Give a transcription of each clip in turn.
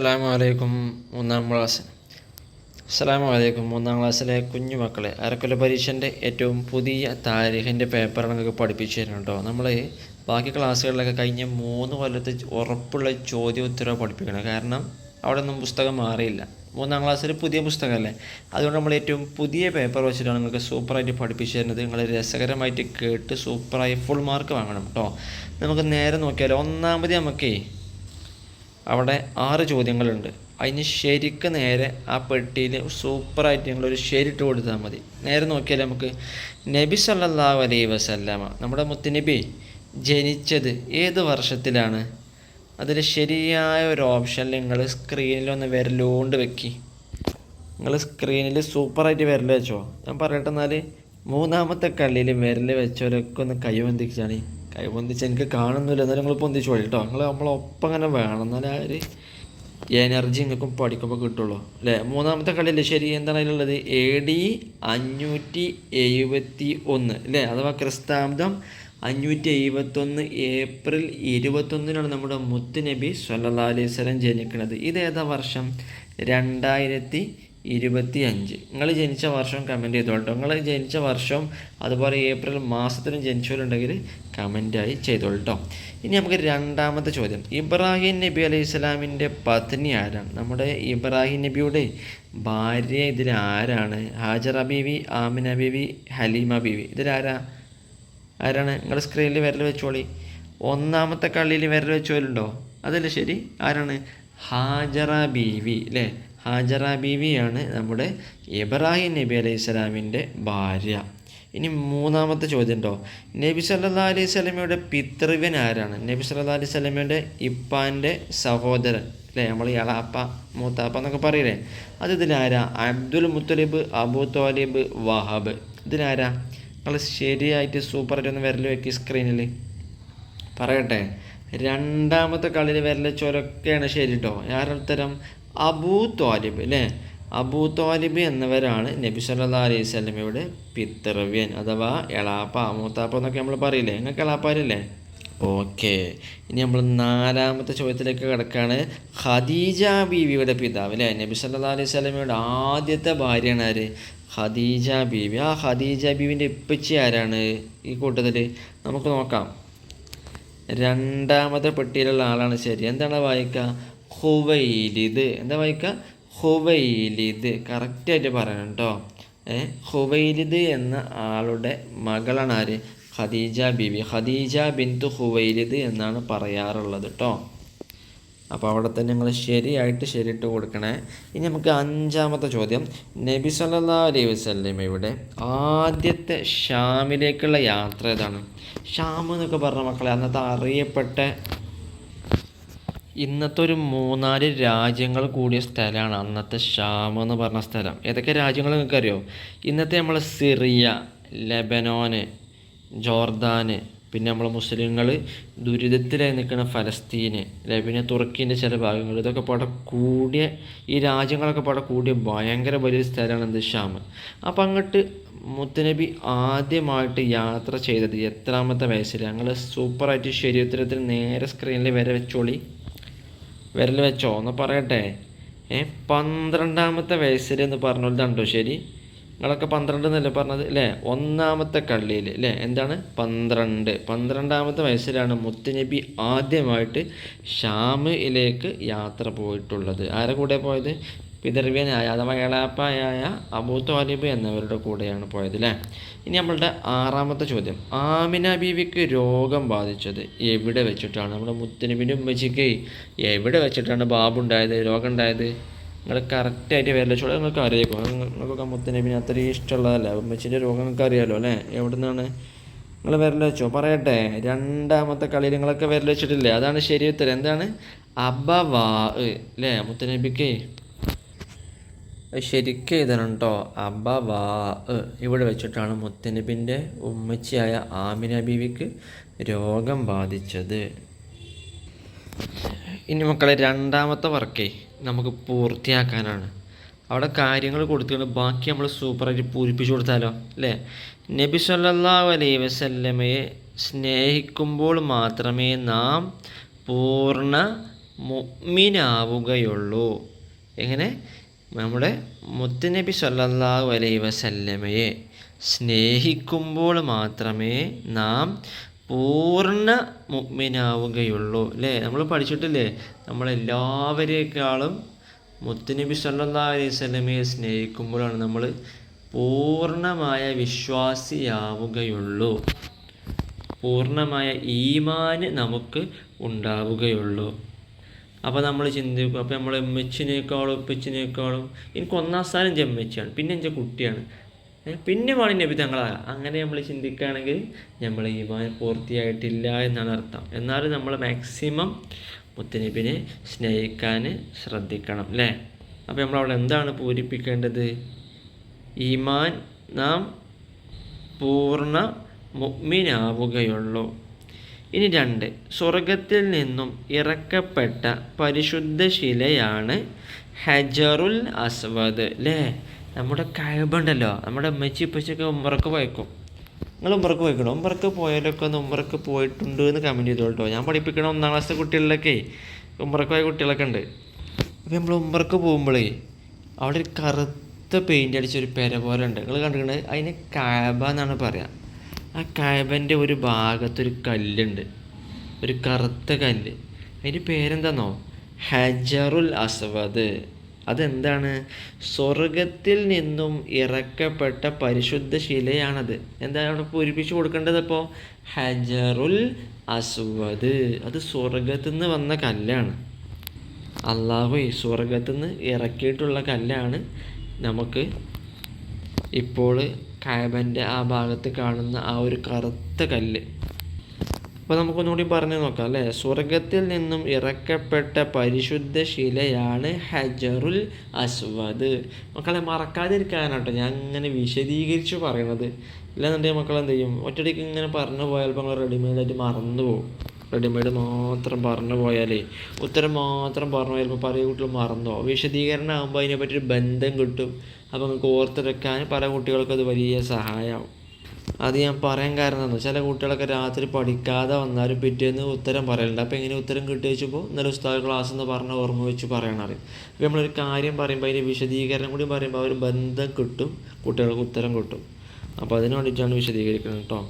അസ്സാം മൂന്നാം ക്ലാസ്. അസ്സാം വലൈക്കും മൂന്നാം ക്ലാസ്സിലെ കുഞ്ഞു മക്കളെ. അരക്കൊല പരീക്ഷന്റെ ഏറ്റവും പുതിയ താരിഖിന്റെ പേപ്പറാണ് നിങ്ങൾക്ക് പഠിപ്പിച്ചു തരുന്നത് കേട്ടോ നമ്മൾ ബാക്കി ക്ലാസ്സുകളിലൊക്കെ കഴിഞ്ഞ മൂന്ന് കൊല്ലത്തെ ഉറപ്പുള്ള ചോദ്യ ഉത്തരവ് പഠിപ്പിക്കണം. കാരണം അവിടെ ഒന്നും പുസ്തകം മാറിയില്ല. മൂന്നാം ക്ലാസ്സിൽ പുതിയ പുസ്തകമല്ലേ? അതുകൊണ്ട് നമ്മൾ ഏറ്റവും പുതിയ പേപ്പർ വെച്ചിട്ടാണ് നിങ്ങൾക്ക് സൂപ്പറായിട്ട് പഠിപ്പിച്ചു തരുന്നത്. നിങ്ങൾ രസകരമായിട്ട് കേട്ട് സൂപ്പറായി ഫുൾ മാർക്ക് വാങ്ങണം കേട്ടോ നമുക്ക് നേരെ നോക്കിയാലോ. ഒന്നാമത് നമുക്കേ അവിടെ ആറ് ചോദ്യങ്ങളുണ്ട്. അതിന് ശരിക്ക് നേരെ ആ പെട്ടിയിൽ സൂപ്പറായിട്ട് നിങ്ങളൊരു ശരിട്ട് കൊടുത്താൽ മതി. നേരെ നോക്കിയാൽ നമുക്ക് നബി സല്ലല്ലാഹു അലൈഹി വസല്ലമ നമ്മുടെ മുത്തുനബി ജനിച്ചത് ഏത് വർഷത്തിലാണ്? അതിൽ ശരിയായ ഒരു ഓപ്ഷൻ നിങ്ങൾ സ്ക്രീനിലൊന്ന് വിരലുകൊണ്ട് വെക്കി. നിങ്ങൾ സ്ക്രീനിൽ സൂപ്പറായിട്ട് വിരൽ വെച്ചോ. ഞാൻ പറയട്ടെ മൂന്നാമത്തെ കള്ളിയിൽ വിരൽ വെച്ചവരൊക്കെ ഒന്ന് കൈവന്തിച്ചാണ് കൈവന്തിച്ച് എനിക്ക് കാണുന്നില്ല. എന്നാലും നിങ്ങൾ പൊന്തിച്ച് പൊന്തിച്ചോളി കേട്ടോ നിങ്ങൾ നമ്മളൊപ്പം അങ്ങനെ വേണം. എന്നാലേ ആ ഒരു എനർജി നിങ്ങൾക്കും പഠിക്കുമ്പോൾ കിട്ടുള്ളൂ. അല്ലേ? മൂന്നാമത്തെ കളിയല്ലേ? ശരി. എന്താണ് അതിലുള്ളത്? എ ഡി അഞ്ഞൂറ്റി എഴുപത്തി ഒന്ന് അല്ലേ? അഥവാ ക്രിസ്താബ്ദം അഞ്ഞൂറ്റി എഴുപത്തൊന്ന് ഏപ്രിൽ ഇരുപത്തൊന്നിനാണ് നമ്മുടെ മുത്തുനബി സല്ലാ അലൈഹി സ്വലം ജനിക്കുന്നത് ഏതാ വർഷം? രണ്ടായിരത്തി ഇരുപത്തി അഞ്ച് നിങ്ങൾ ജനിച്ച വർഷം കമന്റ് ചെയ്തോട്ടോ നിങ്ങൾ ജനിച്ച വർഷം അതുപോലെ ഏപ്രിൽ മാസത്തിലും ജനിച്ചവരുണ്ടെങ്കിൽ കമന്റായി കേട്ടോ ഇനി നമുക്ക് രണ്ടാമത്തെ ചോദ്യം. ഇബ്രാഹിം നബി അലൈഹി സ്വലാമിന്റെ പത്നി ആരാണ്? നമ്മുടെ ഇബ്രാഹിം നബിയുടെ ഭാര്യ ഇതിൽ ആരാണ്? ഹാജറ ബീവി ആമിന ബീവി ഹലീമ ബീവി. ഇതിലാരാ ആരാണ്? നിങ്ങളുടെ സ്ക്രീനിൽ വിരൽ വെച്ചോളി. ഒന്നാമത്തെ കള്ളിയിൽ വിരൽ വെച്ചോലുണ്ടോ അതല്ലേ ശരി. ആരാണ്? ഹാജറ ബീവി അല്ലേ ഹാജറ ബീവിയാണ് നമ്മുടെ ഇബ്രാഹിം നബി അലൈഹി സ്വലാമിന്റെ ഭാര്യ. ഇനി മൂന്നാമത്തെ ചോദ്യം ഉണ്ടോ നബി സല്ലാ അലൈഹി സ്വലമയുടെ പിതൃവൻ ആരാണ്? നബി സല്ലാ അലൈഹി സ്വലമയുടെ ഇപ്പാന്റെ സഹോദരൻ. അല്ലേ? നമ്മൾ ഇളാപ്പ മൂത്താപ്പ എന്നൊക്കെ പറയില്ലേ? അത് ഇതിലാരാ? അബ്ദുൽ മുത്തലിബ് അബു തോലിബ് വഹാബ്. ഇതിലാരാ? നിങ്ങൾ ശരിയായിട്ട് സൂപ്പറായിട്ട് ഒന്ന് വിരൽ വെക്കി സ്ക്രീനിൽ പറയട്ടെ. രണ്ടാമത്തെ കളിയിൽ വിരൽ ചൊരൊക്കെയാണ് ശരി കേട്ടോ ഞാനൊരുത്തരം അബൂ തോലിബ് അല്ലേ? അബൂ താലിബ് എന്നിവരാണ് നബി സല്ലാ അലൈഹി സ്വലമയുടെ പിതൃവ്യൻ അഥവാ എളാപ്പ മൂത്താപ്പ എന്നൊക്കെ നമ്മൾ പറയില്ലേ? നിങ്ങൾക്ക് എളാപ്പാരില്ലേ? ഓക്കെ. ഇനി നമ്മൾ നാലാമത്തെ ചോദ്യത്തിലേക്ക് കിടക്കുകയാണ് ഖദീജ ബീവിയുടെ പിതാവ് അല്ലേ? നബി സല്ലാ അലൈഹി സ്വലമയുടെ ആദ്യത്തെ ഭാര്യയാണ് ആര്? ഖദീജ ബീവി. ആ ഖദീജ ബീവിന്റെ ഇപ്പച്ചി ആരാണ് ഈ കൂട്ടത്തിൽ നമുക്ക് നോക്കാം. രണ്ടാമത്തെ പെട്ടിയിലുള്ള ആളാണ് ശരി. എന്താണ് വായിക്കുക ഹുവൈലിദ് എന്താ വായിക്കുക ഹുവൈലിദ്. കറക്റ്റായിട്ട് പറയണം കേട്ടോ. ഏ ഹുവൈലിദ് എന്ന ആളുടെ മകളാണ് ആര്? ഖദീജ ബിബി ഖദീജ ബിന്ദു ഹുവൈലിദ് എന്നാണ് പറയാറുള്ളത് കേട്ടോ. അപ്പോൾ അവിടെ തന്നെ നിങ്ങൾ ശരിയായിട്ട് ശരിയിട്ട് കൊടുക്കണേ. ഇനി നമുക്ക് അഞ്ചാമത്തെ ചോദ്യം. നബി സല്ലാ അലൈഹി വസ്ലമയുടെ ആദ്യത്തെ ഷാമിലേക്കുള്ള യാത്ര ഏതാണ്? ഷാം എന്നൊക്കെ പറഞ്ഞ മക്കളെ അന്നത്തെ അറിയപ്പെട്ട ഇന്നത്തെ ഒരു മൂന്നാൽ രാജ്യങ്ങൾ കൂടിയ സ്ഥലമാണ് അന്നത്തെ ഷാം എന്ന് പറഞ്ഞ സ്ഥലം. ഏതൊക്കെ രാജ്യങ്ങൾ നിങ്ങൾക്ക് അറിയോ ഇന്നത്തെ നമ്മൾ സിറിയ ലെബനോന് ജോർദാന് പിന്നെ നമ്മൾ മുസ്ലിങ്ങൾ ദുരിതത്തിലായി നിൽക്കുന്ന ഫലസ്തീന് പിന്നെ തുർക്കീന്റെ ചില ഭാഗങ്ങൾ. ഇതൊക്കെ പാടെ കൂടിയ ഈ രാജ്യങ്ങളൊക്കെ പാടെ കൂടിയ ഭയങ്കര വലിയൊരു സ്ഥലമാണ് എന്ത് ഷാം. അപ്പം അങ്ങോട്ട് മുത്തനബി ആദ്യമായിട്ട് യാത്ര ചെയ്തത് എത്രാമത്തെ വയസ്സിൽ ഞങ്ങൾ സൂപ്പറായിട്ട് ശരീരത്തിൽ നേരെ സ്ക്രീനിൽ വരെ വെച്ചോളി. വിരൽ വെച്ചോ എന്ന് പറയട്ടെ. ഏ പന്ത്രണ്ടാമത്തെ വയസ്സിൽ എന്ന് പറഞ്ഞോണ്ടോ ശരി? നിങ്ങളൊക്കെ പന്ത്രണ്ട് എന്നല്ലേ പറഞ്ഞത് അല്ലേ? ഒന്നാമത്തെ കള്ളിയിൽ അല്ലേ? എന്താണ്? പന്ത്രണ്ട്. പന്ത്രണ്ടാമത്തെ വയസ്സിലാണ് മുത്തുനബി ആദ്യമായിട്ട് ഷാമിലേക്ക് യാത്ര പോയിട്ടുള്ളത്. ആരെ കൂടെ പോയത്? പിതൃവ്യനായ അഥവാ എളാപ്പായ അബൂ താലിബ് എന്നവരുടെ കൂടെയാണ് പോയത് അല്ലേ ഇനി നമ്മളുടെ ആറാമത്തെ ചോദ്യം. ആമിന ബീവിക്ക് രോഗം ബാധിച്ചത് എവിടെ വെച്ചിട്ടാണ്? നമ്മുടെ മുത്തനബിന്റെ ഉമ്മച്ചിക്ക് എവിടെ വെച്ചിട്ടാണ് ബാബുണ്ടായത് രോഗം ഉണ്ടായത്? നിങ്ങൾ കറക്റ്റായിട്ട് വരില്ല ചോദ്യം നിങ്ങൾക്ക് അറിയിക്കും നിങ്ങൾക്കൊക്കെ മുത്തനബിന് അത്രയും ഇഷ്ടമുള്ളതല്ല? ഉമ്മച്ചിന്റെ രോഗം നിങ്ങൾക്ക് അറിയാമല്ലോ അല്ലേ? എവിടെ നിന്നാണ് നിങ്ങൾ വിരൽ വെച്ചോ? പറയട്ടെ. രണ്ടാമത്തെ കളിയിൽ നിങ്ങളൊക്കെ വിരൽ വെച്ചിട്ടില്ലേ? അതാണ് ശരി ഉത്തരം. എന്താണ്? അബവാ അല്ലേ? മുത്തനബിക്ക് ശരിക്കും എഴുതണം കേട്ടോ അബവാ ഇവിടെ വെച്ചിട്ടാണ് മുത്തനബിന്റെ ഉമ്മച്ചിയായ ആമിന ബീവിക്ക് രോഗം ബാധിച്ചത്. ഇനി മക്കളെ രണ്ടാമത്തെ വർക്കേ നമുക്ക് പൂർത്തിയാക്കാനാണ്. അവിടെ കാര്യങ്ങൾ കൊടുത്തുകൊണ്ട് ബാക്കി നമ്മൾ സൂപ്പറായിട്ട് പൂരിപ്പിച്ചു കൊടുത്താലോ അല്ലേ? നബി സല്ലല്ലാഹു അലൈഹി വസല്ലമയെ സ്നേഹിക്കുമ്പോൾ മാത്രമേ നാം പൂർണ മുഅ്മിനാവുകയുള്ളൂ. എങ്ങനെ? നമ്മുടെ മുത്തുനബി സല്ലല്ലാഹു അലൈഹി വസല്ലമയെ സ്നേഹിക്കുമ്പോൾ മാത്രമേ നാം പൂർണ മുഗ്മിനാവുകയുള്ളൂ അല്ലേ? നമ്മൾ പഠിച്ചിട്ടില്ലേ? നമ്മളെല്ലാവരേക്കാളും മുത്തുനബി സല്ലല്ലാഹു അലൈഹി വസല്ലമയെ സ്നേഹിക്കുമ്പോഴാണ് നമ്മൾ പൂർണമായ വിശ്വാസിയാവുകയുള്ളൂ. പൂർണമായ ഈമാന് നമുക്ക് ഉണ്ടാവുകയുള്ളൂ. അപ്പോൾ നമ്മൾ ചിന്തിക്കും. അപ്പോൾ നമ്മൾ എമ്മച്ചിനേക്കാളും ഉപ്പച്ചിനേക്കാളും എനിക്ക് ഒന്നാം സ്ഥാനം ജമ്മച്ചിയാണ് പിന്നെ എന്റെ കുട്ടിയാണ്. പിന്നെ വേണം നബി തങ്ങളാ അങ്ങനെ നമ്മൾ ചിന്തിക്കുകയാണെങ്കിൽ നമ്മൾ ഈമാൻ പൂർത്തിയായിട്ടില്ല എന്നാണ് അർത്ഥം. എന്നാലും നമ്മൾ മാക്സിമം മുത്തനബിനെ സ്നേഹിക്കാൻ ശ്രദ്ധിക്കണം അല്ലേ അപ്പോൾ നമ്മൾ അവിടെ എന്താണ് പൂരിപ്പിക്കേണ്ടത്? ഈമാൻ നാം പൂർണ മുഗ്മിനാവുകയുള്ളൂ ഇനി രണ്ട്. സ്വർഗത്തിൽ നിന്നും ഇറക്കപ്പെട്ട പരിശുദ്ധ ശിലയാണ് ഹജറുൽ അസ്വദ് അല്ലേ നമ്മുടെ കഴിവുണ്ടല്ലോ. നമ്മുടെ അമ്മച്ചി ഇപ്പച്ചൊക്കെ ഉമ്മറക്ക് പോയേക്കും. നിങ്ങൾ ഉമ്മറക്ക് പോയിക്കണോ? ഉമ്മറക്ക് പോയാലൊക്കെ ഒന്ന് ഉമ്മറക്ക് പോയിട്ടുണ്ട് എന്ന് കമന്റ് ചെയ്തോളൂ കേട്ടോ ഞാൻ പഠിപ്പിക്കണ ഒന്നാം ക്ലാസ്സിലെ കുട്ടികളിലൊക്കെ ഉമ്മറക്ക് പോയ കുട്ടികളൊക്കെ ഉണ്ട്. അപ്പോൾ നമ്മൾ ഉമ്മറക്ക് പോകുമ്പോഴേ അവിടെ ഒരു കറുത്ത പെയിന്റ് അടിച്ചൊരു പെര പോലെ ഉണ്ട്. നിങ്ങൾ കണ്ടിട്ടുണ്ട് അതിന് കാബ എന്നാണ് പറയുക ആ കാബന്റെ ഒരു ഭാഗത്തൊരു കല്ലുണ്ട്. ഒരു കറുത്ത കല്ല്. അതിന്റെ പേരെന്താണോ ഹജറുൽ അസ്വദ്. അതെന്താണ്? സ്വർഗത്തിൽ നിന്നും ഇറക്കപ്പെട്ട പരിശുദ്ധ ശിലയാണത്. എന്താ അവിടെ പൂരിപ്പിച്ച് കൊടുക്കേണ്ടത് അപ്പോൾ ഹജറുൽ അസ്വദ്. അത് സ്വർഗത്തു നിന്ന് വന്ന കല്ലാണ്. അള്ളാഹു ഈ സ്വർഗത്തിൽ നിന്ന് ഇറക്കിയിട്ടുള്ള കല്ലാണ് നമുക്ക് ഇപ്പോൾ കായബന്റെ ആ ഭാഗത്ത് കാണുന്ന ആ ഒരു കറുത്ത കല്ല്. അപ്പോൾ നമുക്കൊന്നുകൂടി പറഞ്ഞു നോക്കാം അല്ലേ? സ്വർഗത്തിൽ നിന്നും ഇറക്കപ്പെട്ട പരിശുദ്ധ ശിലയാണ് ഹജറുൽ അസ്വദ്. മക്കളെ മറക്കാതിരിക്കാനാട്ടോ ഞാൻ ഇങ്ങനെ വിശദീകരിച്ച് പറയണത്. ഇല്ലാന്നുണ്ടെങ്കിൽ മക്കൾ എന്ത് ചെയ്യും? ഒറ്റയടിക്ക് ഇങ്ങനെ പറഞ്ഞു പോയാൽ ഇപ്പോൾ റെഡിമെയ്ഡായിട്ട് മറന്നു പോകും. റെഡിമെയ്ഡ് മാത്രം പറഞ്ഞു പോയാലേ ഉത്തരം മാത്രം പറഞ്ഞു പോയാൽ പല മറന്നോ വിശദീകരണം ആകുമ്പോൾ അതിനെപ്പറ്റി ഒരു ബന്ധം കിട്ടും. അപ്പോൾ നിങ്ങൾക്ക് ഓർത്തെടുക്കാൻ പല കുട്ടികൾക്കും അത് വലിയ സഹായമാവും അത് ഞാൻ പറയാൻ കാരണം എന്താ ചില കുട്ടികളൊക്കെ രാത്രി പഠിക്കാതെ വന്നാലും പിറ്റേന്ന് ഉത്തരം പറയലുണ്ട്. അപ്പോൾ എങ്ങനെ ഉത്തരം കിട്ടി വെച്ചപ്പോൾ ഇന്നലെ ഉസ്താദ് ക്ലാസ് എന്ന് പറഞ്ഞ ഓർമ്മ വെച്ച് പറയണം അറിയും അപ്പോൾ നമ്മളൊരു കാര്യം പറയുമ്പോൾ അതിന്റെ വിശദീകരണം കൂടി പറയുമ്പോൾ ഒരു ബന്ധം കിട്ടും കുട്ടികൾക്ക് ഉത്തരം കിട്ടും. അപ്പോൾ അതിന് വേണ്ടിയിട്ടാണ് വിശദീകരിക്കുന്നത് കേട്ടോ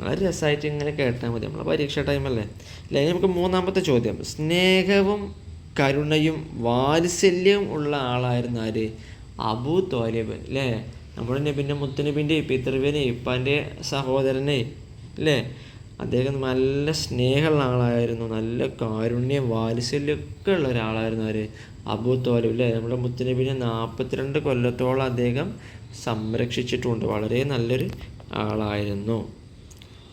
വളരെ രസമായിട്ട് ഇങ്ങനെ കേട്ടാൽ മതി. നമ്മളെ പരീക്ഷ ടൈമല്ലേ അല്ലെങ്കിൽ നമുക്ക് മൂന്നാമത്തെ ചോദ്യം. സ്നേഹവും കരുണയും വാത്സല്യവും ഉള്ള ആളായിരുന്നു ആര് അബൂ തോലിബ് അല്ലേ നമ്മുടെ നബിന്റെ മുത്തുനബിന്റെ പിതൃവിനെ ഇപ്പാന്റെ സഹോദരനെ അല്ലേ അദ്ദേഹം നല്ല സ്നേഹമുള്ള ആളായിരുന്നു. നല്ല കാരുണ്യം വാത്സല്യമൊക്കെ ഉള്ള ഒരാളായിരുന്നു അവർ അബൂ തോലിബ് അല്ലേ നമ്മുടെ മുത്തുനബിനെ നാൽപ്പത്തിരണ്ട് കൊല്ലത്തോളം അദ്ദേഹം സംരക്ഷിച്ചിട്ടുണ്ട്. വളരെ നല്ലൊരു ആളായിരുന്നു.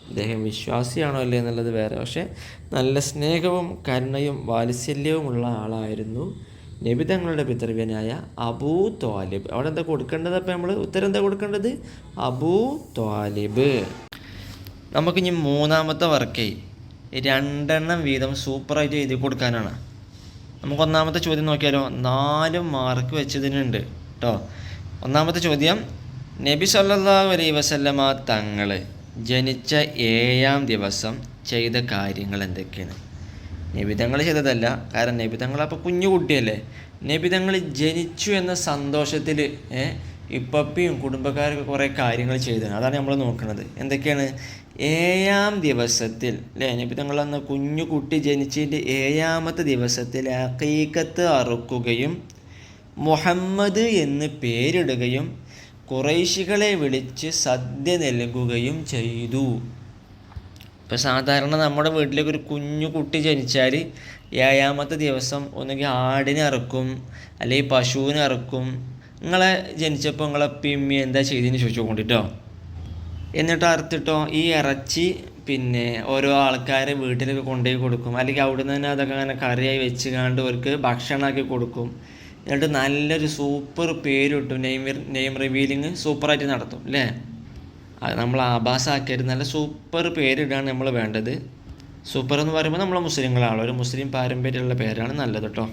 അദ്ദേഹം വിശ്വാസിയാണോ അല്ലേ എന്നുള്ളത് വേറെ. പക്ഷേ നല്ല സ്നേഹവും കരുണയും വാത്സല്യവുമുള്ള ആളായിരുന്നു. നബി തങ്ങളുടെ പിതൃവ്യനായ അബൂ ത്വാലിബ്. അവിടെ എന്താ കൊടുക്കേണ്ടത്? അപ്പം നമ്മൾ ഉത്തരം എന്താ കൊടുക്കേണ്ടത്? അബൂ ത്വാലിബ്. നമുക്ക് ഇനി മൂന്നാമത്തെ വർക്കേ. രണ്ടെണ്ണം വീതം സൂപ്പറായിട്ട് എഴുതി കൊടുക്കാനാണ്. നമുക്ക് ഒന്നാമത്തെ ചോദ്യം നോക്കിയാലോ? നാല് മാർക്ക് വെച്ചതിനുണ്ട് കേട്ടോ ഒന്നാമത്തെ ചോദ്യം നബി സല്ലല്ലാഹു അലൈഹി വസല്ലമ തങ്ങൾ ജനിച്ച ഏഴാം ദിവസം ചെയ്ത കാര്യങ്ങൾ എന്തൊക്കെയാണ്? നബിതങ്ങൾ ചെയ്തതല്ല. കാരണം നബിതങ്ങൾ അപ്പോൾ കുഞ്ഞു കുട്ടിയല്ലേ. നബിതങ്ങൾ ജനിച്ചു എന്ന സന്തോഷത്തിൽ ഇപ്പപ്പിയും കുടുംബക്കാരൊക്കെ കുറേ കാര്യങ്ങൾ ചെയ്തു അതാണ് നമ്മൾ നോക്കുന്നത് എന്തൊക്കെയാണ്? ഏഴാം ദിവസത്തിൽ അല്ലേ നബിതങ്ങൾ അന്ന് കുഞ്ഞു കുട്ടി ജനിച്ചതിന്റെ ഏഴാമത്തെ ദിവസത്തിൽ അക്കീക്കത്ത് അറുക്കുകയും മുഹമ്മദ് എന്ന് പേരിടുകയും കുറേശികളെ വിളിച്ച് സദ്യ നൽകുകയും ചെയ്തു. ഇപ്പോൾ സാധാരണ നമ്മുടെ വീട്ടിലേക്ക് ഒരു കുഞ്ഞു കുട്ടി ജനിച്ചാൽ ഏഴാമത്തെ ദിവസം ഒന്നുകിൽ ആടിനെ ഇറക്കും അല്ലെങ്കിൽ പശുവിനെ ഇറക്കും നിങ്ങളെ ജനിച്ചപ്പോൾ നിങ്ങളെ പിമ്മി എന്താ ചെയ്തതിന് ചോദിച്ചു കൊണ്ടിട്ടോ എന്നിട്ട് അറുത്തിട്ടോ ഈ ഇറച്ചി പിന്നെ ഓരോ ആൾക്കാരെ വീട്ടിലേക്ക് കൊണ്ടുപോയി കൊടുക്കും. അല്ലെങ്കിൽ അവിടുന്ന് തന്നെ അതൊക്കെ അങ്ങനെ കറിയായി വെച്ച് കണ്ട് അവർക്ക് ഭക്ഷണമാക്കി കൊടുക്കും. എന്നിട്ട് നല്ലൊരു സൂപ്പർ പേര് കിട്ടും. നെയിം നെയിം റിവീലിങ് സൂപ്പറായിട്ട് നടത്തും അല്ലേ? അത് നമ്മൾ ആഭാസാക്കരുത് നല്ല സൂപ്പർ പേരിടാണ് നമ്മൾ വേണ്ടത്. സൂപ്പർ എന്ന് പറയുമ്പോൾ നമ്മൾ മുസ്ലിങ്ങളാണ്. ഒരു മുസ്ലിം പാരമ്പര്യമുള്ള പേരാണ് നല്ലത് കേട്ടോ.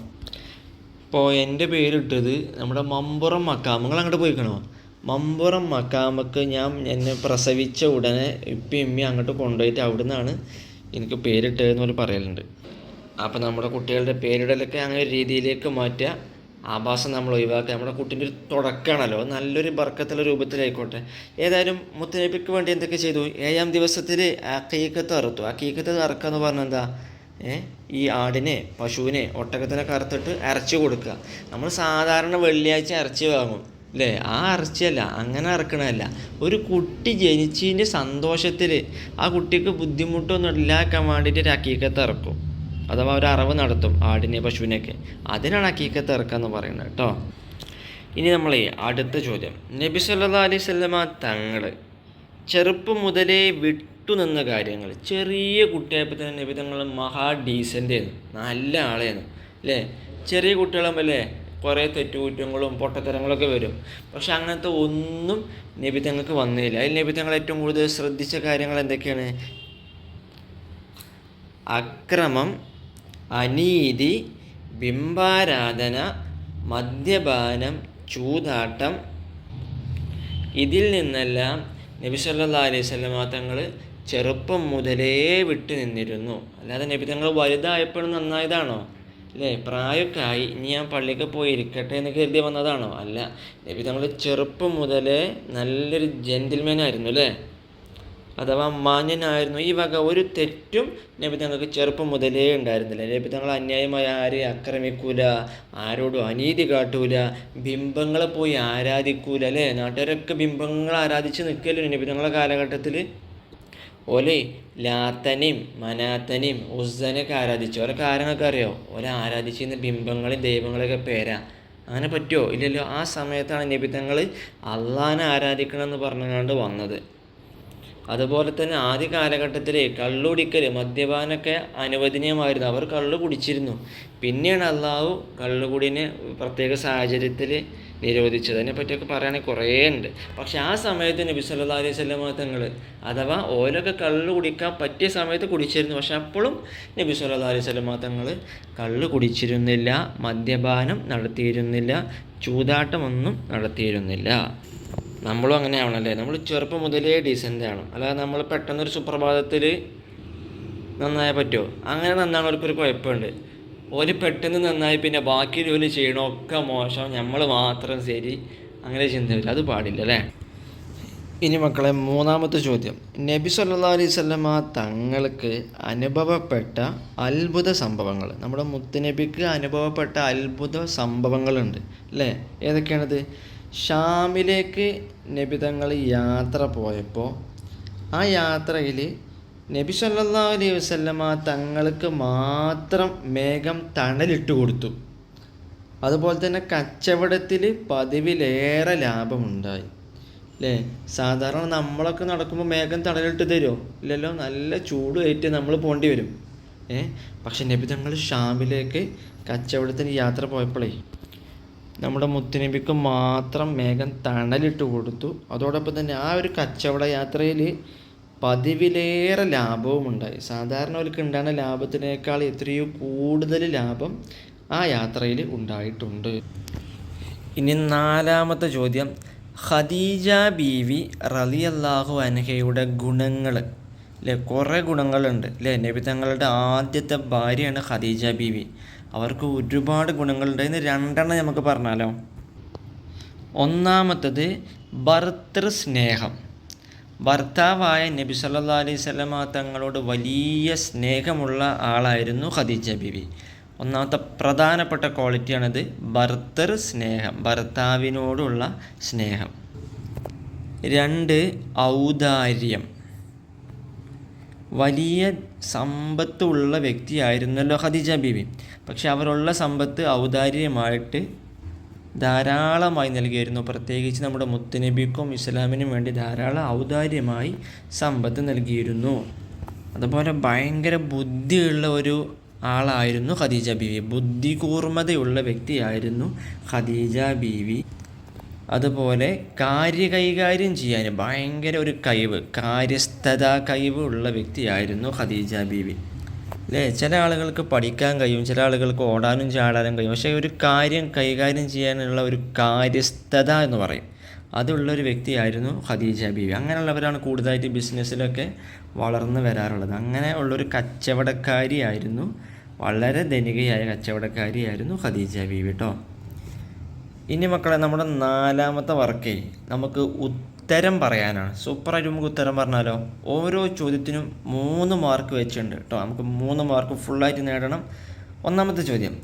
ഇപ്പോൾ എന്റെ പേരിട്ടത് നമ്മുടെ മമ്പുറം മക്കാം. നിങ്ങൾ അങ്ങോട്ട് പോയിക്കണോ? മമ്പുറം മക്കാമക്ക് ഞാൻ എന്നെ പ്രസവിച്ച ഉടനെ ഇപ്പം ഇമ്മി അങ്ങോട്ട് കൊണ്ടുപോയിട്ട് അവിടെ നിന്നാണ് എനിക്ക് പേരിട്ടതെന്ന് പറയലുണ്ട്. അപ്പോൾ നമ്മുടെ കുട്ടികളുടെ പേരിടലൊക്കെ അങ്ങനെ രീതിയിലേക്ക് മാറ്റുക. ആഭാസം നമ്മൾ ഒഴിവാക്കുക. നമ്മുടെ കുട്ടീന്റെ ഒരു തുടക്കമാണല്ലോ. നല്ലൊരു ബർക്കത്തുള്ള രൂപത്തിലായിക്കോട്ടെ. ഏതായാലും മുത്തനബിക്ക് വേണ്ടി എന്തൊക്കെ ചെയ്തു? ഏഴാം ദിവസത്തിൽ അക്കീക്കത്ത് അറുത്തു. അക്കീക്കത്ത് അറക്കുക എന്ന് പറഞ്ഞാൽ എന്താ? ഈ ആടിനെ പശുവിനെ ഒട്ടകത്തിനെ കറുത്തിട്ട് അരച്ചു കൊടുക്കുക. നമ്മൾ സാധാരണ വെള്ളിയാഴ്ച ഇറച്ചി വാങ്ങും. അല്ലേ? ആ ഇറച്ചിയല്ല അങ്ങനെ ഇറക്കണമല്ല ഒരു കുട്ടി ജനിച്ചതിന്റെ സന്തോഷത്തിൽ ആ കുട്ടിക്ക് ബുദ്ധിമുട്ടൊന്നും ഇല്ലാക്കാൻ വേണ്ടിയിട്ട് ഒരു അക്കീക്കത്ത് ഇറക്കും അഥവാ ഒരു അറവ് നടത്തും ആടിനെ പശുവിനെയൊക്കെ. അതിനാണ് അക്കീക്കത്ത് ഇറക്കുക എന്ന് പറയുന്നത് കേട്ടോ. ഇനി നമ്മളെ അടുത്ത ചോദ്യം. നബി സല്ലാ അലൈഹി സ്വല്ലമ തങ്ങൾ ചെറുപ്പം മുതലേ വിട്ടുനിന്ന കാര്യങ്ങൾ. ചെറിയ കുട്ടിയായപ്പോൾ തന്നെ നബി തങ്ങൾ മഹാ ഡീസന്റ് നല്ല ആളെയാണ് അല്ലേ? ചെറിയ കുട്ടികളാകുമ്പോൾ അല്ലേ? കുറേ തെറ്റുകുറ്റങ്ങളും പൊട്ടത്തരങ്ങളൊക്കെ വരും. പക്ഷെ അങ്ങനത്തെ ഒന്നും നബി തങ്ങൾക്ക് വന്നില്ല. അതിൽ നബി തങ്ങൾ ഏറ്റവും കൂടുതൽ ശ്രദ്ധിച്ച കാര്യങ്ങൾ എന്തൊക്കെയാണ്? അക്രമം അനീതി ബിംബാരാധന മദ്യപാനം ചൂതാട്ടം. ഇതിൽ നിന്നെല്ലാം നബി സല്ലാ അലൈഹി സ്വലമ തങ്ങൾ ചെറുപ്പം മുതലേ വിട്ടു നിന്നിരുന്നു. അല്ലാതെ നബി തങ്ങൾ വലുതായപ്പോഴും നന്നായതാണോ? അല്ലേ പ്രായമൊക്കെ ആയി ഇനി ഞാൻ പള്ളിക്ക് പോയി ഇരിക്കട്ടെ എന്ന് കരുതി വന്നതാണോ? അല്ല. നബി തങ്ങൾ ചെറുപ്പം മുതലേ നല്ലൊരു ജെന്റിൽമാൻ ആയിരുന്നു അല്ലേ? അഥവാ മാന്യനായിരുന്നു. ഈ വക ഒരു തെറ്റും നബി തങ്ങൾക്ക് ചെറുപ്പം മുതലേ ഉണ്ടായിരുന്നില്ല. നബി തങ്ങൾ അന്യായമായി ആരെയും ആക്രമിക്കൂല ആരോടും അനീതി കാട്ടൂല ബിംബങ്ങളെ പോയി ആരാധിക്കൂല അല്ലേ? നാട്ടുകാരൊക്കെ ബിംബങ്ങൾ ആരാധിച്ച് നിൽക്കല്ലോ നബി തങ്ങളുടെ കാലഘട്ടത്തിൽ? ഓലെ ലാത്തനെയും മനാത്തനെയും ഉസ്സനെയൊക്കെ ആരാധിച്ചു. ഓരോ കാര്യങ്ങളൊക്കെ അറിയോ? ഓലെ ആരാധിച്ചിരുന്ന ബിംബങ്ങളെയും ദൈവങ്ങളെയൊക്കെ പേരാ. അങ്ങനെ പറ്റുമോ? ഇല്ലല്ലോ. ആ സമയത്താണ് നബി തങ്ങൾ ആരാധിക്കണമെന്ന് പറഞ്ഞുകൊണ്ട് വന്നത്. അതുപോലെ തന്നെ ആദ്യ കാലഘട്ടത്തിൽ കള്ളുടിക്കൽ മദ്യപാനമൊക്കെ അനുവദനീയമായിരുന്നു. അവർ കള്ള് കുടിച്ചിരുന്നു. പിന്നെയാണ് അള്ളാഹു കള്ളുകുടിനെ പ്രത്യേക സാഹചര്യത്തിൽ നിരോധിച്ചത്. അതിനെപ്പറ്റിയൊക്കെ പറയുകയാണെങ്കിൽ കുറേ ഉണ്ട്. പക്ഷേ ആ സമയത്ത് നബി സല്ലാ അലൈഹി സ്വലമ തങ്ങൾ അഥവാ ഓരോക്കെ കള്ള് കുടിക്കാൻ പറ്റിയ സമയത്ത് കുടിച്ചിരുന്നു. പക്ഷെ അപ്പോഴും നബി സല്ലാ അലൈഹി സ്വലമ തങ്ങൾ കള്ള് കുടിച്ചിരുന്നില്ല മദ്യപാനം നടത്തിയിരുന്നില്ല ചൂതാട്ടമൊന്നും നടത്തിയിരുന്നില്ല. നമ്മളും അങ്ങനെ ആവണല്ലേ നമ്മൾ ചെറുപ്പം മുതലേ ഡീസന്റ് ആവണം അല്ലാതെ നമ്മൾ പെട്ടെന്നൊരു സുപ്രഭാതത്തിൽ നന്നായാൽ പറ്റുമോ അങ്ങനെ നന്നാണവർക്കൊരു കുഴപ്പമുണ്ട്. ഒരു പെട്ടെന്ന് നന്നായി പിന്നെ ബാക്കി ജോലി ചെയ്യണമൊക്കെ മോശം. നമ്മൾ മാത്രം ശരി. അങ്ങനെ ചിന്ത വരില്ല അത് പാടില്ല അല്ലേ? ഇനി മക്കളെ മൂന്നാമത്തെ ചോദ്യം. നബി സല്ലാ അലൈഹി സ്വല്ലമ തങ്ങൾക്ക് അനുഭവപ്പെട്ട അത്ഭുത സംഭവങ്ങൾ. നമ്മുടെ മുത്തുനബിക്ക് അനുഭവപ്പെട്ട അത്ഭുത സംഭവങ്ങളുണ്ട്. അല്ലേ? ഏതൊക്കെയാണത്? ഷാമിലേക്ക് നബി തങ്ങൾ യാത്ര പോയപ്പോൾ ആ യാത്രയിൽ നബി സല്ലാ അലൈഹി വസല്ലമ തങ്ങൾക്ക് മാത്രം മേഘം തണലിട്ട് കൊടുത്തു. അതുപോലെ തന്നെ കച്ചവടത്തിൽ പതിവിലേറെ ലാഭമുണ്ടായി. അല്ലേ സാധാരണ നമ്മളൊക്കെ നടക്കുമ്പോൾ മേഘം തണലിട്ട് തരുമോ ഇല്ലല്ലോ നല്ല ചൂട് കയറ്റി നമ്മൾ പോകേണ്ടി വരും. ഏ? പക്ഷെ നബി തങ്ങൾ ഷാമിലേക്ക് കച്ചവടത്തിന് യാത്ര പോയപ്പോഴേ നമ്മുടെ മുത്തുനബിക്ക് മാത്രം മേഘം തണലിട്ട് കൊടുത്തു. അതോടൊപ്പം തന്നെ ആ ഒരു കച്ചവട യാത്രയിൽ പതിവിലേറെ ലാഭവും ഉണ്ടായി. സാധാരണ അവർക്ക് ഉണ്ടാകുന്ന ലാഭത്തിനേക്കാൾ എത്രയോ കൂടുതൽ ലാഭം ആ യാത്രയിൽ ഉണ്ടായിട്ടുണ്ട്. ഇനി നാലാമത്തെ ചോദ്യം. ഖദീജ ബീവി അള്ളാഹു അനഹയുടെ ഗുണങ്ങൾ അല്ലേ കുറേ ഗുണങ്ങളുണ്ട്. അല്ലേ നബി തങ്ങളുടെ ആദ്യത്തെ ഭാര്യയാണ് ഖദീജ ബീവി. അവർക്ക് ഒരുപാട് ഗുണങ്ങളുണ്ട് ഇന്ന് രണ്ടെണ്ണം നമുക്ക് പറഞ്ഞാലോ? ഒന്നാമത്തത് ഭർത്തൃ സ്നേഹം ഭർത്താവായ നബി സല്ലാ അലൈഹി സ്വലമ തങ്ങളോട് വലിയ സ്നേഹമുള്ള ആളായിരുന്നു ഖദീജ ബിബി ഒന്നാമത്തെ പ്രധാനപ്പെട്ട ക്വാളിറ്റിയാണിത് ഭർത്തൃ സ്നേഹം ഭർത്താവിനോടുള്ള സ്നേഹം. രണ്ട് ഔദാര്യം. വലിയ സമ്പത്തുള്ള വ്യക്തിയായിരുന്നല്ലോ ഖദീജ ബീവി. പക്ഷെ അവരുള്ള സമ്പത്ത് ഔദാര്യമായിട്ട് ധാരാളമായി നൽകിയിരുന്നു. പ്രത്യേകിച്ച് നമ്മുടെ മുത്തുനബിക്കും ഇസ്ലാമിനും വേണ്ടി ധാരാളം ഔദാര്യമായി സമ്പത്ത് നൽകിയിരുന്നു. അതുപോലെ ഭയങ്കര ബുദ്ധിയുള്ള ഒരു ആളായിരുന്നു ഖദീജ ബീവി. ബുദ്ധികൂർമ്മതയുള്ള വ്യക്തിയായിരുന്നു ഖദീജ ബീവി. അതുപോലെ കാര്യ കൈകാര്യം ചെയ്യാൻ ഭയങ്കര ഒരു കഴിവ് കാര്യസ്ഥത കഴിവ് ഉള്ള വ്യക്തിയായിരുന്നു ഖദീജ ബീവി. അല്ലേ ചില ആളുകൾക്ക് പഠിക്കാൻ കഴിയും ചില ആളുകൾക്ക് ഓടാനും ചാടാനും കഴിയും. പക്ഷേ ഒരു കാര്യം കൈകാര്യം ചെയ്യാനുള്ള ഒരു കാര്യസ്ഥത എന്ന് പറയും. അതുള്ളൊരു വ്യക്തിയായിരുന്നു ഖദീജ ബീവി. അങ്ങനെയുള്ളവരാണ് കൂടുതലായിട്ട് ബിസിനസ്സിലൊക്കെ വളർന്നു വരാറുള്ളത്. അങ്ങനെ ഉള്ളൊരു കച്ചവടക്കാരിയായിരുന്നു വളരെ ധനികയായ കച്ചവടക്കാരിയായിരുന്നു ഖദീജ ബീവി കേട്ടോ ഇനി മക്കളെ നമ്മുടെ നാലാമത്തെ വർക്കേ നമുക്ക് ഉത്തരം പറയാനാണ്. സൂപ്പറായിട്ട് നമുക്ക് ഉത്തരം പറഞ്ഞാലോ? ഓരോ ചോദ്യത്തിനും മൂന്ന് മാർക്ക് വെച്ചിട്ടുണ്ട് കേട്ടോ നമുക്ക് മൂന്ന് മാർക്ക് ഫുള്ളായിട്ട് നേടണം. ഒന്നാമത്തെ ചോദ്യം.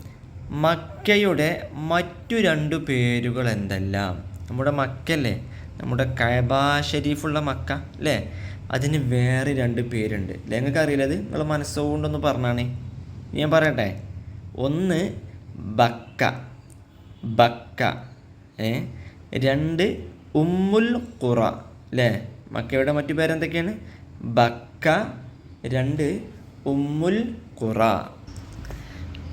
മക്കയുടെ മറ്റു രണ്ട് പേരുകൾ എന്തെല്ലാം? നമ്മുടെ മക്കല്ലേ നമ്മുടെ കൈബ ഷരീഫുള്ള മക്ക അല്ലേ അതിന് വേറെ രണ്ട് പേരുണ്ട്. അല്ലേ നിങ്ങൾക്ക് അറിയില്ലത് നിങ്ങൾ മനസ്സുകൊണ്ടൊന്ന് പറഞ്ഞാണേ. ഞാൻ പറയട്ടെ. ഒന്ന് ബക്ക. ബക്ക ഏ? രണ്ട് ഉമ്മുൽ ഖുറ അല്ലേ മക്കയുടെ മറ്റു പേരെന്തൊക്കെയാണ്? ബക്ക രണ്ട് ഉമ്മുൽ ഖുറ.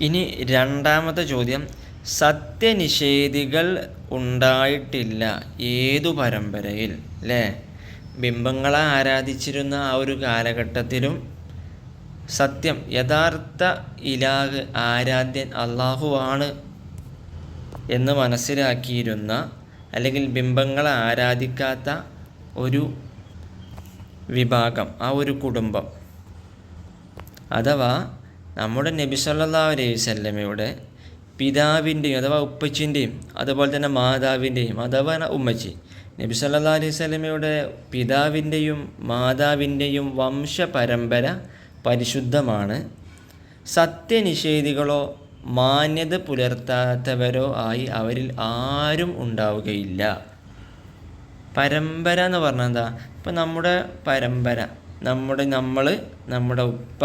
ഇനി രണ്ടാമത്തെ ചോദ്യം. സത്യനിഷേധികൾ ഉണ്ടായിട്ടില്ല ഏതു പരമ്പരയിൽ അല്ലേ ബിംബങ്ങളെ ആരാധിച്ചിരുന്ന ആ ഒരു കാലഘട്ടത്തിലും സത്യം യഥാർത്ഥ ഇലാഹ് ആരാധ്യൻ അള്ളാഹുവാണ് എന്ന് മനസ്സിലാക്കിയിരുന്ന അല്ലെങ്കിൽ ബിംബങ്ങളെ ആരാധിക്കാത്ത ഒരു വിഭാഗം ആ ഒരു കുടുംബം. അഥവാ നമ്മുടെ നബി സല്ലാ അലൈഹി വല്ലമയുടെ പിതാവിന്റെയും അഥവാ ഉപ്പച്ചിന്റെയും അതുപോലെ തന്നെ മാതാവിന്റെയും അഥവാ ഉമ്മച്ചി നബി സല്ലാ അലൈഹി സ്വലമയുടെ പിതാവിന്റെയും മാതാവിന്റെയും വംശപരമ്പര പരിശുദ്ധമാണ്. സത്യനിഷേധികളോ മാന്യത പുലർത്താത്തവരോ ആയി അവരിൽ ആരും ഉണ്ടാവുകയില്ല. പരമ്പര എന്ന് പറഞ്ഞാൽ എന്താ? ഇപ്പം നമ്മുടെ പരമ്പര നമ്മുടെ നമ്മൾ നമ്മുടെ ഉപ്പ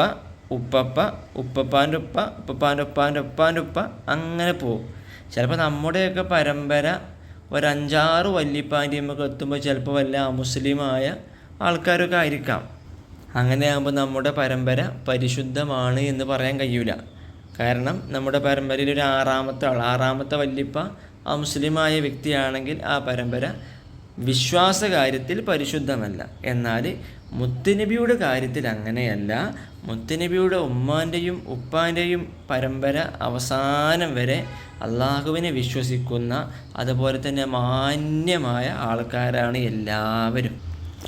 ഉപ്പപ്പ ഉപ്പപ്പാന്റെ ഉപ്പ ഉപ്പപ്പാന്റെ ഉപ്പാന്റെ ഉപ്പാന്റെ ഉപ്പ അങ്ങനെ പോവും. ചിലപ്പോൾ നമ്മുടെയൊക്കെ പരമ്പര ഒരു അഞ്ചാറ് വല്യപ്പാന്റെയുമൊക്കെ എത്തുമ്പോൾ ചിലപ്പോൾ വല്ല അമുസ്ലിമായ ആൾക്കാരൊക്കെ ആയിരിക്കാം. അങ്ങനെയാകുമ്പോൾ നമ്മുടെ പരമ്പര പരിശുദ്ധമാണ് എന്ന് പറയാൻ കഴിയൂല. കാരണം നമ്മുടെ പരമ്പരയിൽ ഒരു ആറാമത്തെ ആൾ ആറാമത്തെ വല്യപ്പ ആ മുസ്ലിമായ വ്യക്തിയാണെങ്കിൽ ആ പരമ്പര വിശ്വാസ കാര്യത്തിൽ പരിശുദ്ധമല്ല. എന്നാൽ മുത്തുനബിയുടെ കാര്യത്തിൽ അങ്ങനെയല്ല. മുത്തുനബിയുടെ ഉമ്മാന്റെയും ഉപ്പാന്റെയും പരമ്പര അവസാനം വരെ അള്ളാഹുവിനെ വിശ്വസിക്കുന്ന അതുപോലെ തന്നെ മാന്യമായ ആൾക്കാരാണ് എല്ലാവരും.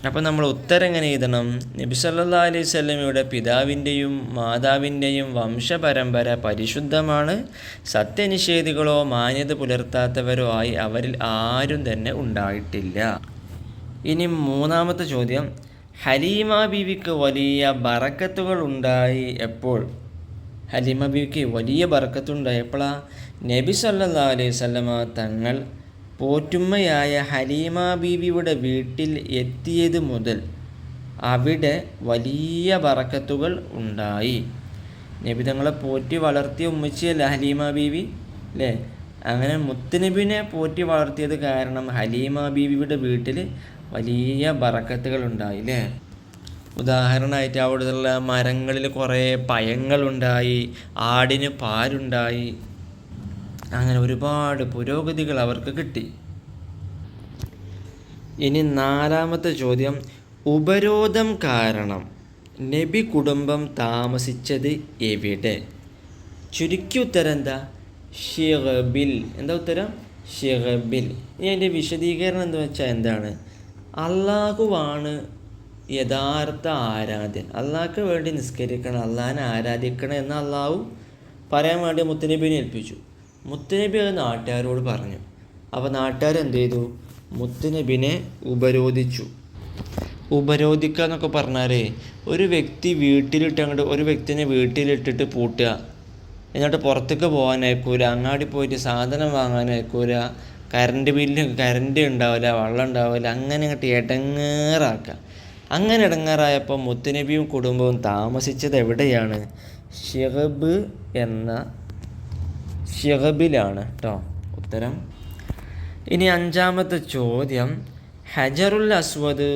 അപ്പോൾ നമ്മൾ ഉത്തരം എങ്ങനെ എഴുതണം? നബി സല്ലാ അലൈഹി സ്വലമിയുടെ പിതാവിന്റെയും മാതാവിന്റെയും വംശപരമ്പര പരിശുദ്ധമാണ്. സത്യനിഷേധികളോ മാന്യത പുലർത്താത്തവരോ ആയി അവരിൽ ആരും തന്നെ ഉണ്ടായിട്ടില്ല. ഇനി മൂന്നാമത്തെ ചോദ്യം. ഹലീമ ബീവിക്ക് വലിയ ബറക്കത്തുകൾ ഉണ്ടായി എപ്പോൾ? ഹലീമ ബീവിക്ക് വലിയ ബറക്കത്തുണ്ടായി എപ്പോഴാണ് നബി സല്ലാ അലൈഹി സ്വലമ തങ്ങൾ പോറ്റുമ്മയായ ഹലീമ ബീവിയുടെ വീട്ടിൽ എത്തിയത് മുതൽ അവിടെ വലിയ ബറക്കത്തുകൾ ഉണ്ടായി. നബി തങ്ങളെ പോറ്റി വളർത്തിയ ഉമ്മച്ചിയല്ല ഹലീമ ബീവി? അല്ലേ അങ്ങനെ മുത്തുനബിനെ പോറ്റി വളർത്തിയത് കാരണം ഹലീമ ബീവിയുടെ വീട്ടിൽ വലിയ ബറക്കത്തുകൾ ഉണ്ടായി അല്ലേ ഉദാഹരണമായിട്ട് അവിടെയുള്ള മരങ്ങളിൽ കുറേ പഴങ്ങളുണ്ടായി ആടിന് പാലുണ്ടായി അങ്ങനെ ഒരുപാട് പുരോഗതികൾ അവർക്ക് കിട്ടി. ഇനി നാലാമത്തെ ചോദ്യം. ഉപരോധം കാരണം നബി കുടുംബം താമസിച്ചത് എവിടെ? ചുരുക്കി ഉത്തരം എന്താ? ഷിഹബിൽ എന്താ ഉത്തരം? ഷിഹബിൽ ഇനി അതിന്റെ വിശദീകരണം എന്ന് വെച്ചാൽ എന്താണ്? അള്ളാഹുവാണ് യഥാർത്ഥ ആരാധ്യൻ. അള്ളാഹ്ക്ക് വേണ്ടി നിസ്കരിക്കണം അള്ളാഹിനെ ആരാധിക്കണം എന്ന് അള്ളാഹു പറയാൻ വേണ്ടി മുത്തനബിനെ ഏൽപ്പിച്ചു. മുത്തനബി അത് നാട്ടുകാരോട് പറഞ്ഞു. അപ്പോൾ നാട്ടുകാർ എന്ത് ചെയ്തു? മുത്തുനബിനെ ഉപരോധിച്ചു. ഉപരോധിക്കുക എന്നൊക്കെ പറഞ്ഞാലേ ഒരു വ്യക്തി വീട്ടിലിട്ട് അങ്ങോട്ട് ഒരു വ്യക്തിനെ വീട്ടിലിട്ടിട്ട് പൂട്ടുക. എന്നിട്ട് പുറത്തേക്ക് പോകാൻ അയക്കൂല അങ്ങാടി പോയിട്ട് സാധനം വാങ്ങാൻ അയക്കൂല കറണ്ട് ബില്ല് കറണ്ട് ഉണ്ടാവില്ല വെള്ളം ഉണ്ടാവില്ല അങ്ങനെ അങ്ങോട്ട് ഇടങ്ങേറാക്കുക. അങ്ങനെ ഇടങ്ങേറായപ്പോൾ മുത്തുനബിയും കുടുംബവും താമസിച്ചത് എവിടെയാണ്? ഷിഹബ് എന്ന ഷിഹബിലാണ് കേട്ടോ ഉത്തരം. ഇനി അഞ്ചാമത്തെ ചോദ്യം. ഹജറുൽ അസ്വദ്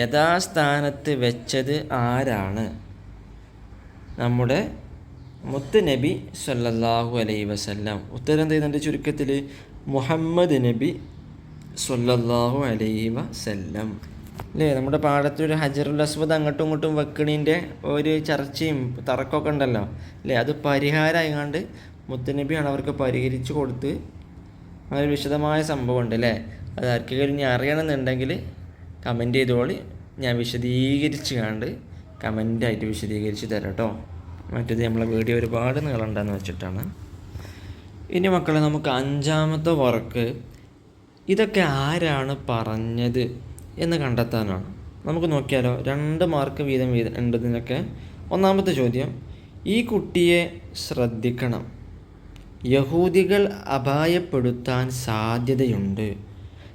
യഥാസ്ഥാനത്ത് വെച്ചത് ആരാണ്? നമ്മുടെ മുത്ത് നബി സല്ലല്ലാഹു അലൈ വസല്ലം. ഉത്തരം ചെയ്യുന്നുണ്ട് ചുരുക്കത്തിൽ മുഹമ്മദ് നബി സല്ലല്ലാഹു അലൈ വസല്ലം. അല്ലേ നമ്മുടെ പാടത്തൊരു ഹജറുൽ അസ്വദ് അങ്ങോട്ടും ഇങ്ങോട്ടും വെക്കണീന്റെ ഒരു ചർച്ചയും തർക്കമൊക്കെ ഉണ്ടല്ലോ. അല്ലേ അത് പരിഹാരമായതുകൊണ്ട് മുത്തനബിയാണ് അവർക്ക് പരിഹരിച്ചു കൊടുത്ത് അങ്ങനെ വിശദമായ സംഭവം ഉണ്ട് അല്ലേ? അത് ആർക്കെങ്കിലും കഴിഞ്ഞ് അറിയണമെന്നുണ്ടെങ്കിൽ കമന്റ് ചെയ്തോളി. ഞാൻ വിശദീകരിച്ച് കണ്ട് കമന്റായിട്ട് വിശദീകരിച്ച് തരാം കേട്ടോ. മറ്റേത് നമ്മളെ വീഡിയോ ഒരുപാട് നീളണ്ടെന്ന് വെച്ചിട്ടാണ്. ഇനി മക്കളെ നമുക്ക് അഞ്ചാമത്തെ വർക്ക് ഇതൊക്കെ ആരാണ് പറഞ്ഞത് എന്ന് കണ്ടെത്താനാണ്. നമുക്ക് നോക്കിയാലോ രണ്ട് മാർക്ക് വീതം വീതം ഉണ്ടതിനൊക്കെ ഒന്നാമത്തെ ചോദ്യം ഈ കുട്ടിയെ ശ്രദ്ധിക്കണം. യഹൂദികൾ അപായപ്പെടുത്താൻ സാധ്യതയുണ്ട്.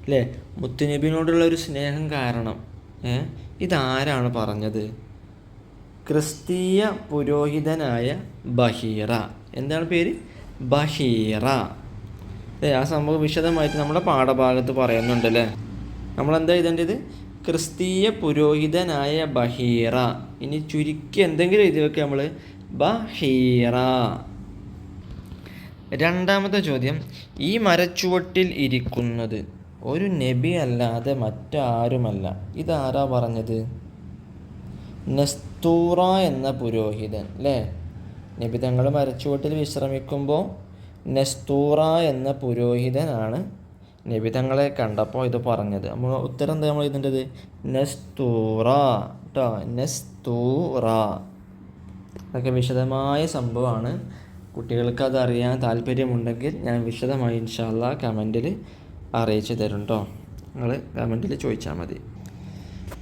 അല്ലേ മുത്തുനബിനോടുള്ള ഒരു സ്നേഹം കാരണം ഇതാരാണ് പറഞ്ഞത്? ക്രിസ്തീയ പുരോഹിതനായ ബഹീറ. എന്താണ് പേര്? ബഹീറ. അല്ലേ ആ സംഭവം വിശദമായിട്ട് നമ്മുടെ പാഠഭാഗത്ത് പറയുന്നുണ്ട് അല്ലേ നമ്മളെന്താ എഴുതേണ്ടത്? ക്രിസ്തീയ പുരോഹിതനായ ബഹീറ. ഇനി ചുരുക്കി എന്തെങ്കിലും എഴുതി വെക്കുക നമ്മൾ ബഹീറ. രണ്ടാമത്തെ ചോദ്യം ഈ മരച്ചുവട്ടിൽ ഇരിക്കുന്നത് ഒരു നബി അല്ലാതെ മറ്റാരുമല്ല. ഇതാരാ പറഞ്ഞത്? നസ്തൂറ എന്ന പുരോഹിതൻ അല്ലേ നബി തങ്ങൾ മരച്ചുവട്ടിൽ വിശ്രമിക്കുമ്പോൾ നസ്തൂറ എന്ന പുരോഹിതനാണ് നബി തങ്ങളെ കണ്ടപ്പോൾ ഇത് പറഞ്ഞത്. നമ്മൾ ഉത്തരം എന്താ നമ്മൾ ഇതിന്റെത് നസ്തൂറ കേട്ടോ നസ്തൂറ. അതൊക്കെ വിശദമായ സംഭവമാണ്. കുട്ടികൾക്ക് അത് അറിയാൻ താല്പര്യമുണ്ടെങ്കിൽ ഞാൻ വിശദമായി ഇൻഷാല്ല കമന്റിൽ അറിയിച്ചു തരും കേട്ടോ നിങ്ങൾ കമന്റിൽ ചോദിച്ചാൽ മതി.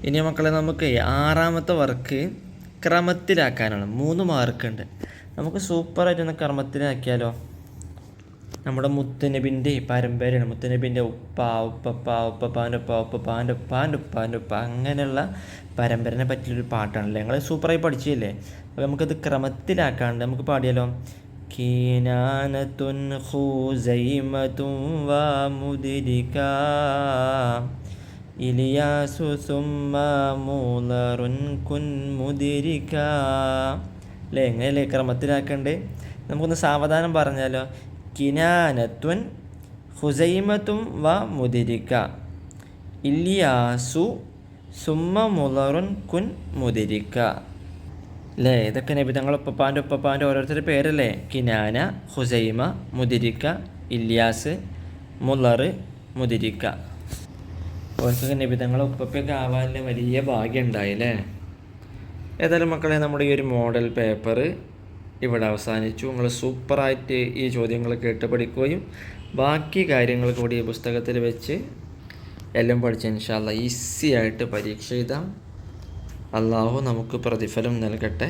ഇനി മക്കളെ നമുക്ക് ആറാമത്തെ വർക്ക് ക്രമത്തിലാക്കാനാണ്. മൂന്ന് മാർക്കുണ്ട്. നമുക്ക് സൂപ്പറായിട്ടൊന്ന് ക്രമത്തിലാക്കിയാലോ? നമ്മുടെ മുത്തനബിന്റെ പരമ്പരയാണ്. മുത്തനബിന്റെ ഉപ്പ ഉപ്പപ്പ ഉപ്പപ്പാന്റെ ഉപ്പ ഉപ്പപ്പാന്റെ ഉപ്പാന്റെ ഉപ്പാന്റെ ഉപ്പ അങ്ങനെയുള്ള പരമ്പരനെ പറ്റിയൊരു പാട്ടാണല്ലേ? ഞങ്ങൾ സൂപ്പറായി പഠിച്ചില്ലേ അപ്പോൾ നമുക്കത് ക്രമത്തിലാക്കാണ്ട് നമുക്ക് പാടിയാലോ? ഹൂസൈമത്തും വാ മുദിരിക ഇലിയാസു സുമ്മ മൂലറുൻ കുൻ മുദിരിക അല്ലേ? എങ്ങനെയല്ലേ ക്രമത്തിലാക്കണ്ടേ? നമുക്കൊന്ന് സാവധാനം പറഞ്ഞാലോ. കിനാനത്വൻ ഹുസൈമത്തും വ മുദിരിക്ക. ഇല്ലിയാസു സുമ്മ മുലറുൻ കുൻ മുദിരിക്ക. അല്ലേ ഇതൊക്കെ നബി തങ്ങൾ ഉപ്പപ്പാന്റെ ഉപ്പപ്പാന്റെ ഓരോരുത്തരുടെ പേരല്ലേ? Kinana Khuzaima Mudrika Ilyas മുലറ് മുതിരിക്ക. ഓർക്കൊക്കെ നബി തങ്ങളെ ഉപ്പപ്പൊക്കെ ആവാനുള്ള വലിയ ഭാഗ്യം ഉണ്ടായില്ലേ ഏതായാലും മക്കളെ നമ്മുടെ ഈ ഒരു മോഡൽ പേപ്പർ ഇവിടെ അവസാനിച്ചു. നിങ്ങൾ സൂപ്പറായിട്ട് ഈ ചോദ്യങ്ങൾ കേട്ട് പഠിക്കുകയും ബാക്കി കാര്യങ്ങൾ കൂടി ഈ പുസ്തകത്തിൽ വെച്ച് എല്ലാം പഠിച്ച് ഇൻഷാല്ല ഈസി ആയിട്ട് പരീക്ഷ എഴുതാം. അള്ളാഹു നമുക്ക് പ്രതിഫലം നൽകട്ടെ.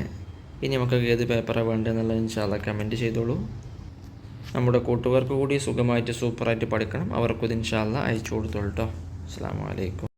ഇനി നമുക്ക് ഏത് പേപ്പറാണ് വേണ്ടതെന്നുള്ളത് ഇൻഷാല്ല കമന്റ് ചെയ്തോളൂ. നമ്മുടെ കൂട്ടുകാർക്ക് കൂടി സുഖമായിട്ട് സൂപ്പറായിട്ട് പഠിക്കണം. അവർക്കും ഇൻഷാല്ല അയച്ചു കൊടുത്തോളൂ കേട്ടോ അസ്സാം വലൈക്കും